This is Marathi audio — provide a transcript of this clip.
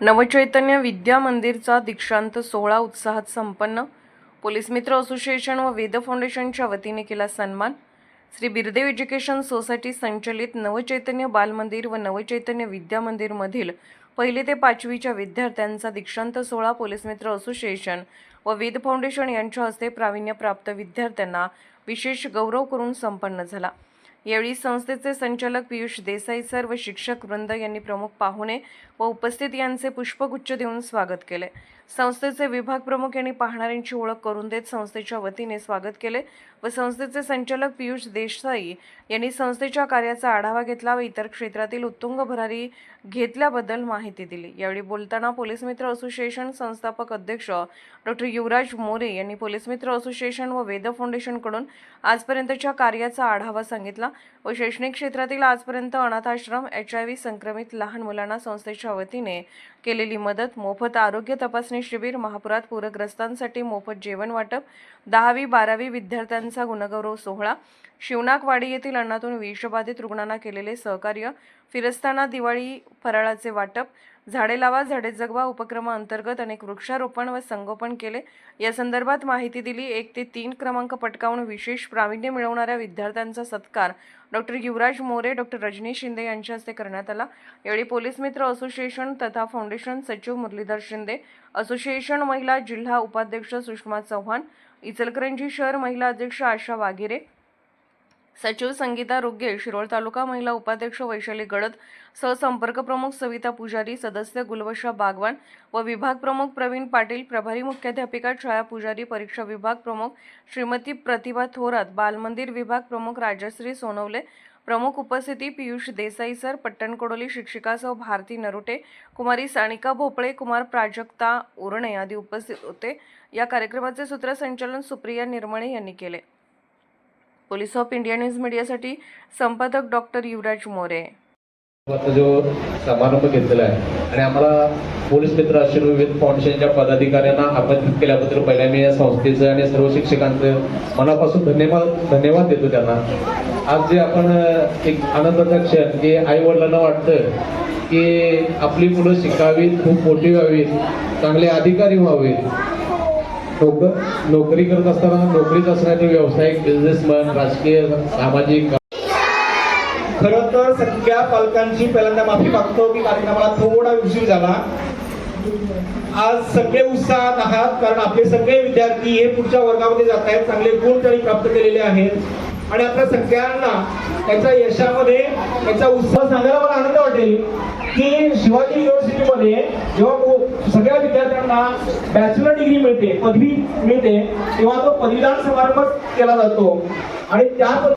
नवचैतन्य विद्या मंदिरचा दीक्षांत सोहळा उत्साहात संपन्न. पोलीस मित्र असोसिएशन व वेद फाउंडेशनच्या वतीने केला सन्मान. श्री बिरदेव एज्युकेशन सोसायटी संचलित नवचैतन्य बालमंदिर व नवचैतन्य विद्या मंदिरमधील पहिली ते पाचवीच्या विद्यार्थ्यांचा दीक्षांत सोहळा पोलीस मित्र असोसिएशन व वेद फाउंडेशन यांच्या हस्ते प्रावीण्यप्राप्त विद्यार्थ्यांना विशेष गौरव करून संपन्न झाला. यावेळी संस्थेचे संचालक पियुष देसाई सर व शिक्षक वृंद यांनी प्रमुख पाहुणे व उपस्थित यांचे पुष्पगुच्छ देऊन स्वागत केले. संस्थेचे विभाग प्रमुख यांनी पाहणाऱ्यांची ओळख करून देत संस्थेच्या वतीने स्वागत केले व संस्थेचे संचालक पियुष देसाई यांनी संस्थेच्या कार्याचा आढावा घेतला व इतर क्षेत्रातील उत्तुंग भरारी घेतल्याबद्दल माहिती दिली. यावेळी बोलताना पोलीस मित्र असोसिएशन संस्थापक अध्यक्ष डॉक्टर युवराज मोरे यांनी पोलीस मित्र असोसिएशन व वेद फाउंडेशनकडून आजपर्यंतच्या कार्याचा आढावा सांगितला. व शैक्षणिक क्षेत्रातील आजपर्यंत अनाथाश्रम एच आय व्ही संक्रमित लहान मुलांना संस्थेच्या वतीने केलेली मदत मोफत आरोग्य तपासणी शिबिर महापुरात पूरग्रस्तांसाठी मोफत जेवण वाटप दहावी बारावी विद्यार्थ्यांचा गुणगौरव सोहळा शिवनाकवाडी येथील अन्नातून विषबाधित रुग्णांना केलेले सहकार्य फिरस्ताना दिवाळी फराळाचे वाटप झाडे लावा झाडे जगवा उपक्रमाअंतर्गत अनेक वृक्षारोपण व संगोपन केले. या संदर्भात माहिती दिली. एक ते तीन क्रमांक पटकावून विशेष प्रावीण्य मिळवणाऱ्या विद्यार्थ्यांचा सत्कार डॉक्टर युवराज मोरे डॉक्टर रजनी शिंदे यांच्या हस्ते करण्यात आला. यावेळी पोलीस मित्र असोसिएशन तथा फाउंडेशन सचिव मुरलीधर शिंदे असोसिएशन महिला जिल्हा उपाध्यक्ष सुषमा चव्हाण इचलकरंजी शहर महिला अध्यक्ष आशा वाघेरे सचिव संगीता रुगे शिरोळ तालुका महिला उपाध्यक्ष वैशाली गडद सहसंपर्क प्रमुख सविता पुजारी सदस्य गुलवशा बागवान व विभाग प्रमुख प्रवीण पाटील प्रभारी मुख्याध्यापिका छाया पुजारी परीक्षा विभाग प्रमुख श्रीमती प्रतिभा थोरात बालमंदिर विभाग प्रमुख राजश्री सोनवले प्रमुख उपस्थिती पियुष देसाई सर पट्टणकोडोली शिक्षिकासह भारती नरुटे कुमारी सानिका भोपळे कुमार प्राजक्ता उरणे आदी उपस्थित होते. या कार्यक्रमाचे सूत्रसंचालन सुप्रिया निर्मळे यांनी केले. पोलीस ऑफ इंडिया न्यूज मीडियासाठी संपादक डॉक्टर युवराज मोरे. जो समारंभ घेतलेला आहे आणि आम्हाला पोलीस मित्र अश्विन विविध फाउंडेशनच्या पदाधिकाऱ्यांना आमंत्रित केल्याबद्दल पहिल्या मी या संस्थेचं आणि सर्व शिक्षकांचं मनापासून धन्यवाद धन्यवाद देतो त्यांना. आज जे आपण एक आनंदाचा क्षण की आई वडिलांना वाटतं की आपली मुलं शिकावीत खूप मोठी व्हावीत चांगले अधिकारी व्हावेत लोक नोकरी करत असताना नोकरीच असणारे व्यावसायिक बिझनेसमन राजकीय सामाजिक खरं तर सगळ्या पालकांची पहिल्यांदा माफी मागतो की कार्यक्रमाला थोडा उशीर झाला. आज सगळे उत्साहात आहात कारण आपले सगळे विद्यार्थी हे पुढच्या वर्गामध्ये जात आहेत चांगले गुण त्यांनी प्राप्त केलेले आहेत. आणि आपल्या सगळ्यांना त्याच्या यशामध्ये त्याचा उत्साह सांगायला मला आनंद वाटेल की शिवाजी युनिव्हर्सिटीमध्ये जेव्हा सगळ्या विद्यार्थ्यांना विद्यार्थ्यांना बॅचलर डिग्री मिळते पदवी मिळते तेव्हा तो पदवीदान समारंभ केला जातो. आणि त्या